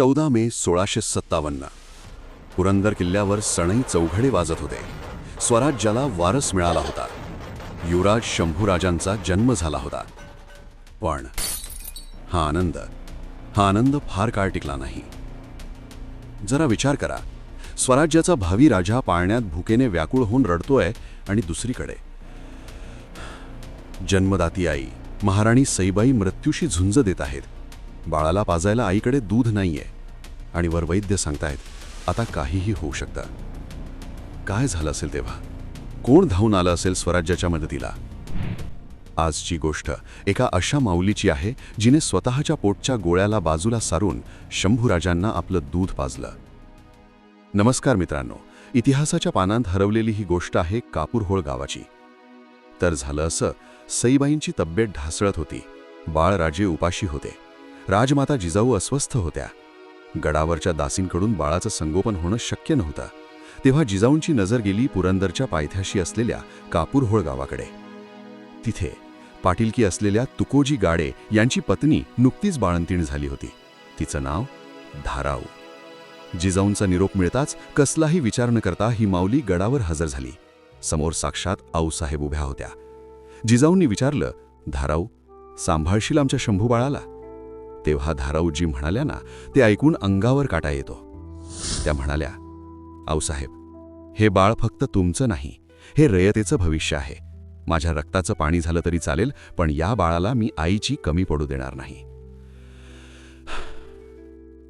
चौदा मे सोळाशे सत्तावन्न. पुरंदर किल्ल्यावर सणई चौघडे वाजत होते. स्वराज्याला वारस मिळाला होता. युवराज शंभूराजांचा जन्म झाला होता. पण हा आनंद हा आनंद फार काळ टिकला नाही. जरा विचार करा. स्वराज्याचा भावी राजा पाळण्यात भुकेने व्याकुळ होऊन रडतोय आणि दुसरीकडे. जन्मदाती आई महाराणी सईबाई मृत्यूशी झुंज देत आहेत. बाळाला पाजायला आईकडे दूध नाहीये. आणि वर वैद्य सांगतायत आता काहीही होऊ शकतं. काय झालं असेल तेव्हा? कोण धावून आलं असेल स्वराज्याच्या मदतीला? आजची गोष्ट एका अशा माऊलीची आहे जिने स्वतःच्या पोटच्या गोळ्याला बाजूला सारून शंभूराजांना आपलं दूध पाजलं. नमस्कार मित्रांनो इतिहासाच्या पानांत हरवलेली ही गोष्ट आहे कापूरहोळ गावाची. तर झालं असं सईबाईंची तब्येत ढासळत होती. बाळराजे उपाशी होते. राजमाता जिजाऊ अस्वस्थ होत्या. गडावरच्या दासींकडून बाळाचं संगोपन होणं शक्य नव्हतं. तेव्हा जिजाऊंची नजर गेली पुरंदरच्या पायथ्याशी असलेल्या कापूरहोळ गावाकडे. तिथे पाटीलकी असलेल्या तुकोजी गाडे यांची पत्नी नुकतीच बाळंतीण झाली होती. तिचं नाव धाराऊ. जिजाऊंचा निरोप मिळताच कसलाही विचार न करता ही माऊली गडावर हजर झाली. समोर साक्षात आऊसाहेब उभ्या होत्या. जिजाऊंनी विचारलं धाराऊ सांभाळशील आमच्या शंभू बाळाला तेव्हा धाराऊजी म्हणाल्या ना ते ऐकून अंगावर काटा येतो. त्या म्हणाल्या आऊसाहेब हे बाळ फक्त तुमचं नाही हे रयतेचं भविष्य आहे. माझ्या रक्ताचं पाणी झालं तरी चालेल पण या बाळाला मी आईची कमी पडू देणार नाही.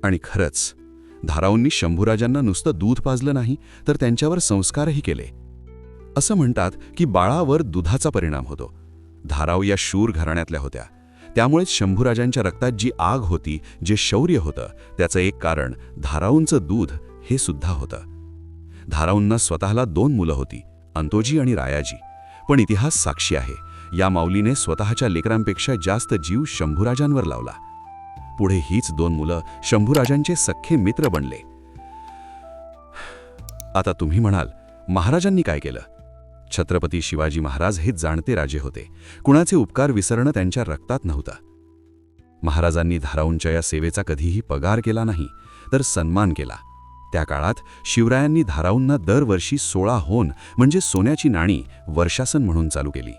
आणि खरंच धाराऊंनी शंभूराजांना नुसतं दूध पाजलं नाही तर त्यांच्यावर संस्कारही केले. असं म्हणतात की बाळावर दुधाचा परिणाम होतो. धाराव या शूर घराण्यातल्या होत्या. त्यामुळेच शंभूराजांच्या रक्तात जी आग होती जे शौर्य होतं त्याचं एक कारण धाराऊंचं दूध हे सुद्धा होतं. धाराऊंना स्वतःला दोन मुलं होती अंतोजी आणि रायाजी. पण इतिहास साक्षी आहे. या माऊलीने स्वतःच्या लेकरांपेक्षा जास्त जीव शंभूराजांवर लावला. पुढे हीच दोन मुलं शंभूराजांचे सख्खे मित्र बनले. आता तुम्ही म्हणाल महाराजांनी काय केलं? छत्रपती शिवाजी महाराज हे जाणते राजे होते. कुणाचे उपकार विसरणं त्यांच्या रक्तात नव्हतं. महाराजांनी धाराऊंच्या या सेवेचा कधीही पगार केला नाही तर सन्मान केला. त्या काळात शिवरायांनी धाराऊंना दरवर्षी सोळा होन म्हणजे सोन्याची नाणी वर्षासन म्हणून चालू केली.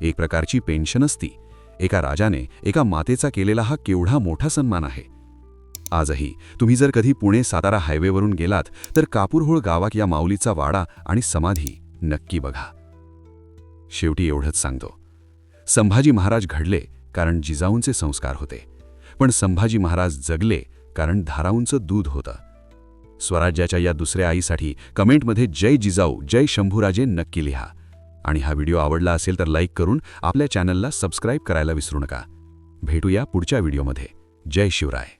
एक प्रकारची पेन्शन असती. एका राजाने एका मातेचा केलेला हा केवढा मोठा सन्मान आहे. आजही तुम्ही जर कधी पुणे सातारा हायवेवरून गेलात तर कापूरहोळ गावात या माऊलीचा वाडा आणि समाधी. नक्की बघा. शेवटी एवढंच सांगतो. संभाजी महाराज घडले कारण जिजाऊंचे संस्कार होते. पण संभाजी महाराज जगले कारण धाराऊंचं दूध होतं. स्वराज्याच्या या दुसऱ्या आईसाठी कमेंटमध्ये जय जिजाऊ जय शंभूराजे नक्की लिहा. आणि हा व्हिडिओ आवडला असेल तर लाईक करून आपल्या चॅनलला सबस्क्राईब करायला विसरू नका. भेटूया पुढच्या व्हिडिओमध्ये. जय शिवराय.